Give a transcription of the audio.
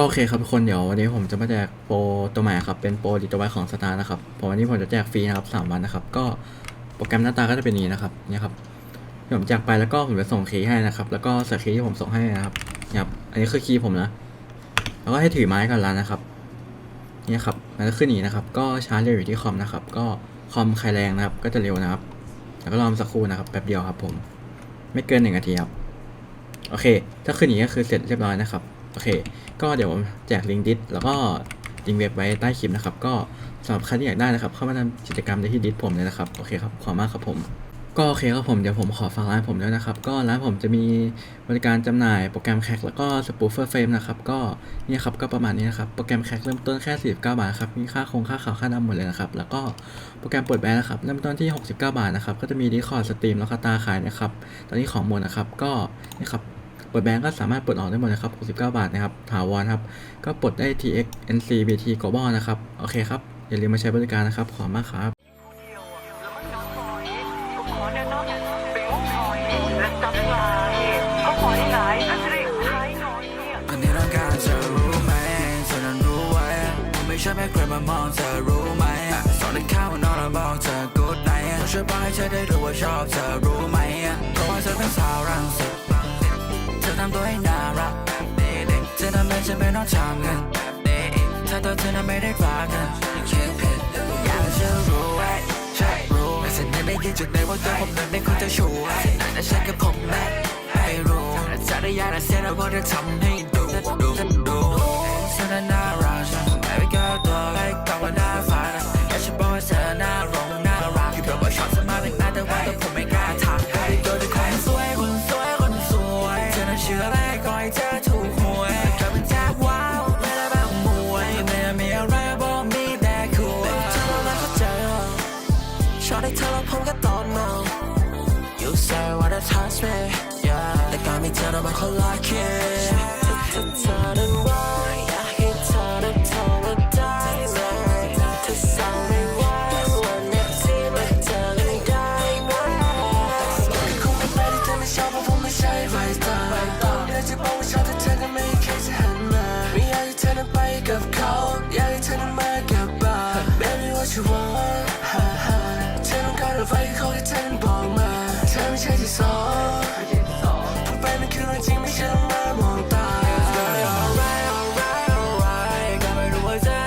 ก็โอเคครับทุกคนเดี๋ยววันนี้ผมจะมาแจกโปรตัวใหม่ครับเป็นโปรดิจิตอลไวของสตาร์นะครับผมวันนี้ผมจะแจกฟรีนะครับสามวันนะครับ ก็โปรแกรมหน้าตาก็จะเป็นนี้นะครับเนี่ยครับผมแจกไปแล้วก็ผมจะส่งคีย์ให้นะครับ แล้วก็ใส่คีย์ที่ผมส่งให้นะครับเนี่ยครับอันนี้คือคีย์ผมนะแล้วก็ให้ถือไม้ก่อนล้นะครับเนี่ยครับมันจะขึ้นนี้นะครับ ก็ชาร์จเร็วอยู่ที่คอมนะครับ ก็คอมใครแรงนะครับ ก็จะเร็วนะครับแล้วก็รอสักครู่นะครับแป๊บเดียวครับผม ไม่เกินหนึ่งนาทีครับโอเค ถ้าขึ้นอย่างนี้ก็คือเสร็จเรียบร้อยนะครับ อเค ก็เดี๋ยวผมแจกลิงก์ดิสแล้วก็ลิงก์เว็บไว้ใต้คลิปนะครับ ก็สำหรับใครที่อยากได้นะครับ เข้ามาทำกิจกรรมได้ที่ดิสผมเลยนะครับ โอเคครับ ขอบคุณมากครับผม ก็โอเคครับผม เดี๋ยวผมขอฝากร้านผมด้วยนะครับ ก็ร้านผมจะมีบริการจำหน่ายโปรแกรมแคกแล้วก็สปูฟเฟอร์เฟรมนะครับ ก็นี่ครับ ก็ประมาณนี้นะครับ โปรแกรมแคกเริ่มต้นแค่49บาทครับ มีค่าคงค่าข่าวค่าดำหมดเลยนะครับ แล้วก็โปรแกรมเปิดแบนด์นะครับ เริ่มต้นที่ 69 บาทนะครับ ก็จะมีดีคอร์ดสตรีมแล้วก็ตาขายนะครับ ตอนนี้ของหมดนะครับ ก็นี่ครับ ปิดแบงก์ก็สามารถปลดออกได้หมดนะครับ69 บาทนะครับ ถาวรครับ ก็ปลดได้ TX NC BT Global นะครับ โอเคครับ อย่าลืมมาใช้บริการนะครับ ขอบมากครับขอแนะนำเป็นลูกชอยและจันได้ใช้หน่เนี่ยมามองเธอรู้ไหมสอนให้ข้าวมันนอนแล้วบอกเธอ good night ช่วยบอกให้เธอได้รู้ว่าชอบเธอรู้ไหมเพราะว่าเธอเป็นสาวรังสิตำตัวให้น่ารักเธอทำให้ฉันไม่ต้องทำกันถ้าตัวเธอนั้นไม่ได้รักกันอยากจะรู้ไว้ใช่รู้แต่ฉันยังได้ยินจุดไหนว่าตัวผมนั้นไม่ควรจะชูแต่ฉันกับผมนั้นไม่รู้แต่จะได้ยากแต่เสียแล้วว่าจะทำให้ดู ชอบให้เธอแล้วผมก็ตอนมอง You say what a touch me yeah แต่การมีเธอนั้นมันคนละคิดเธอเธอนั้นว่าอยากให้เธอนั้นโทรมาได้ไหมเธอสั่งไม่ไหววันนี้ที่มาเจอกันได้ไหมคงเป็นไปที่เธอไม่ชอบเพราะผมไม่ใช่ไฟตาอยากจะบอกว่าชอบแต่เธอก็ไม่เคยจะหันมาไม่อยากให้เธอนั้นไปกับเขาอยากให้เธอนั้นมากับบ้า Baby what you want